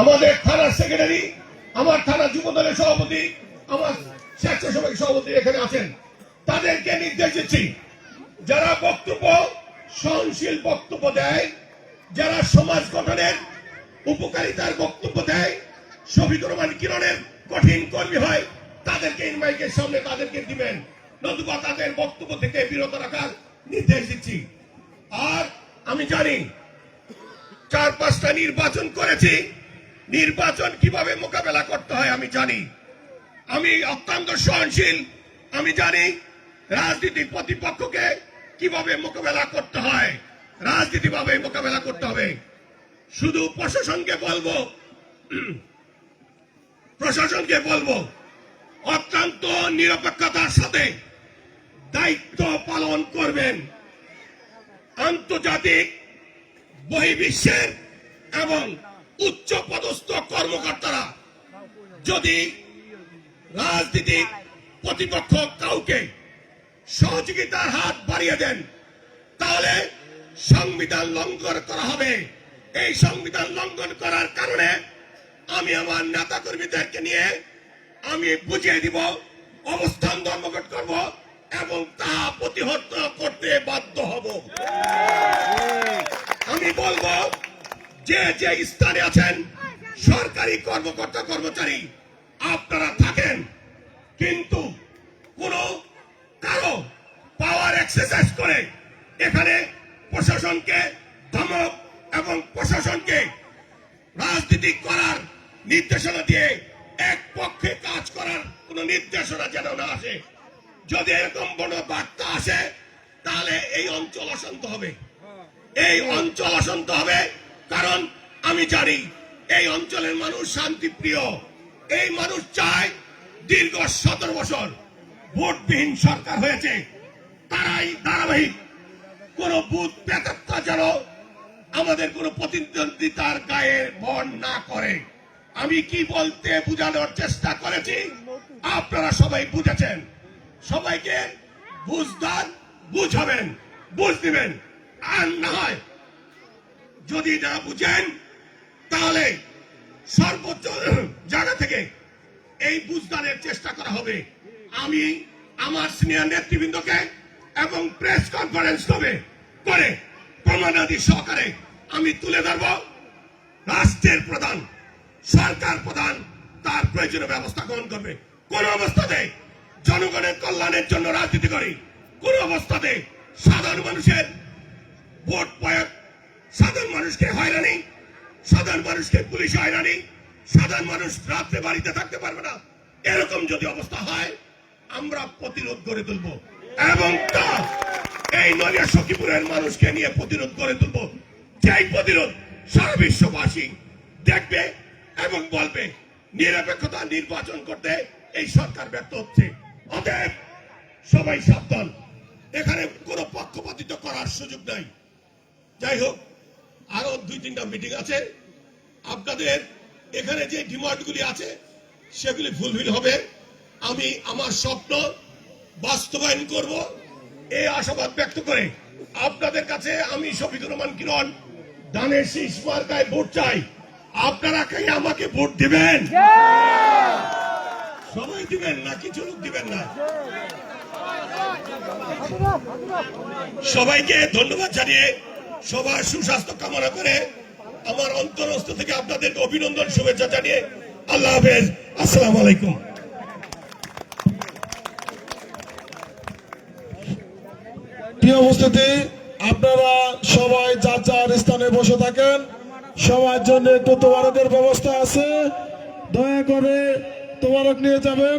আমাদের থানার সেক্রেটারি আমার থানা যুব দলের সভাপতি, আমার স্বেচ্ছাসেবক সভাপতি এখানে আছেন। তাদেরকে নির্দেশ দিচ্ছি, যারা বক্তব্য, সহনশীল বক্তব্য দেয়, যারা সমাজ গঠনের উপকারিতার বক্তব্য দেয় শফিকুর রহমান কিরণের কঠিন কর্মী হয়, তাদেরকে এই মাইকের সামনে তাদেরকে দিবেন। নতুবা তাদের বক্তব্য থেকে বিরত রাখার নির্দেশ দিচ্ছি। আর আমি জানি, চার পাঁচটা নির্বাচন করেছি নির্বাচন কীভাবে মোকাবেলা করতে হয় আমি জানি। আমি অত্যন্ত সহনশীল, আমি জানি রাজনীতির প্রতিপক্ষকে কীভাবে মোকাবেলা করতে হয় রাজনীতি ভাবে মোকাবেলা করতে হবে। শুধু প্রশাসনকে বলব প্রশাসনকে বলব, অত্যন্ত নিরপেক্ষতার সাথে দায়িত্ব পালন করবেন। আন্তর্জাতিক বহির্বিশ্বের এবং উচ্চ পদস্থ কর্মকর্তারা যদি রাজনীতিক প্রতিপক্ষ কাউকে সহযোগিতার হাত বাড়িয়ে দেন, তাহলে সংবিধান লঙ্ঘন করা হবে। এই সংবিধান লঙ্ঘন করার কারণে আমি আমার নেতা কর্মীদেরকে নিয়ে আমি বুঝিয়ে দিব, অবস্থান ধর্মঘট করব এবং তা প্রতিহত করতে বাধ্য হব। আমি বলব যে যে স্থানে আছেন, সরকারি কর্মকর্তা কর্মচারী, আপনারা থাকেন। কিন্তু কোন কারও পাওয়ার এক্সারসাইজ করে এখানে প্রশাসনকে ধমক এবং প্রশাসনকে রাজনীতি করার নির্দেশনা দিয়ে এক পক্ষে কাজ করার কোন নির্দেশনা যেন না আসে, যদি এরকম বড় বার্তা আসে, তাহলে এই অঞ্চল অশান্ত হবে। এই অঞ্চল অশান্ত হবে। কারণ আমি জানি এই অঞ্চলের মানুষ শান্তিপ্রিয়। এই মানুষ চায় দীর্ঘ সতেরো বছর ভোটবিহীন সরকার হয়েছে। তারাই ধারাবাহিক। কোন বুথ প্রেতাত্মা যেন আমাদের কোন প্রতিদ্বন্দ্বিতার গায়ে বন না করে। আমি কি বলতে বোঝানোর চেষ্টা করেছি? আপনারা সবাই বুঝেছেন। সবাইকে বুঝদার বুঝাবেন বুঝ দিবেন। আর না হয় যদি না বুঝেন, তাহলে সর্বোচ্চ জায়গা থেকে এই বুঝদানের চেষ্টা করা হবে। আমি আমার সিনিয়র নেতৃবৃন্দকে এবং প্রেস কনফারেন্স হবে করে প্রমাণাদি সহকারে আমি তুলে ধরব। রাষ্ট্রের প্রধান, সরকার প্রধান তার প্রয়োজনীয় ব্যবস্থা গ্রহণ করবে। কোন অবস্থাতে জনগণের কল্যাণের জন্য রাজনীতি করি। কোন অবস্থাতে সাধারণ মানুষের ভোট প্রয়োগ সাধারণ মানুষকে হয়রানি, সাধারণ মানুষকে পুলিশ হয়রানি, সাধারণ মানুষ রাত্রে বাড়িতে থাকতে পারবে না। এরকম যদি অবস্থা হয়, আমরা প্রতিরোধ গড়ে তুলব। এবং তা এই নলিয়া সখীপুরের মানুষকে নিয়ে প্রতিরোধ গড়ে তুলব। যেই প্রতিরোধ সারা বিশ্ববাসী দেখবে এবং বলবে, নিরপেক্ষতা নির্বাচন করতে এই সরকার ব্যর্থ হচ্ছে। অতএব সবাই সাবধান। এখানে কোনো পক্ষপাতিত্ব করার সুযোগ নাই। যাই হোক আরও দুই তিনটা মিটিং আছে। আপনাদের এখানে যে ডিমান্ডগুলি আছে, সেগুলি ফুলফিল হবে। আমি আমার স্বপ্ন বাস্তবায়ন করব। এই আশাবাদ ব্যক্ত করে আপনাদের কাছে আমি শফিকুর রহমান কিরণ দানের শীষ মার্কায় ভোট চাই। আপনারা কে আমাকে ভোট দিবেন। সবাই দিবেন না, কিছু লোক দিবেন না। সবাইকে ধন্যবাদ জানিয়ে সবার সুস্বাস্থ্য কামনা করে আমার অন্তরস্থ থেকে আপনাদের অভিনন্দন, শুভেচ্ছা জানিয়ে আল্লাহ হাফেজ। আসসালামু আলাইকুম। প্রিয় আপনারা সবাই যার যার স্থানে বসে থাকেন, সবার জন্য একটু তোবারকের ব্যবস্থা আছে। দয়া করে তোমারক নিয়ে যাবেন।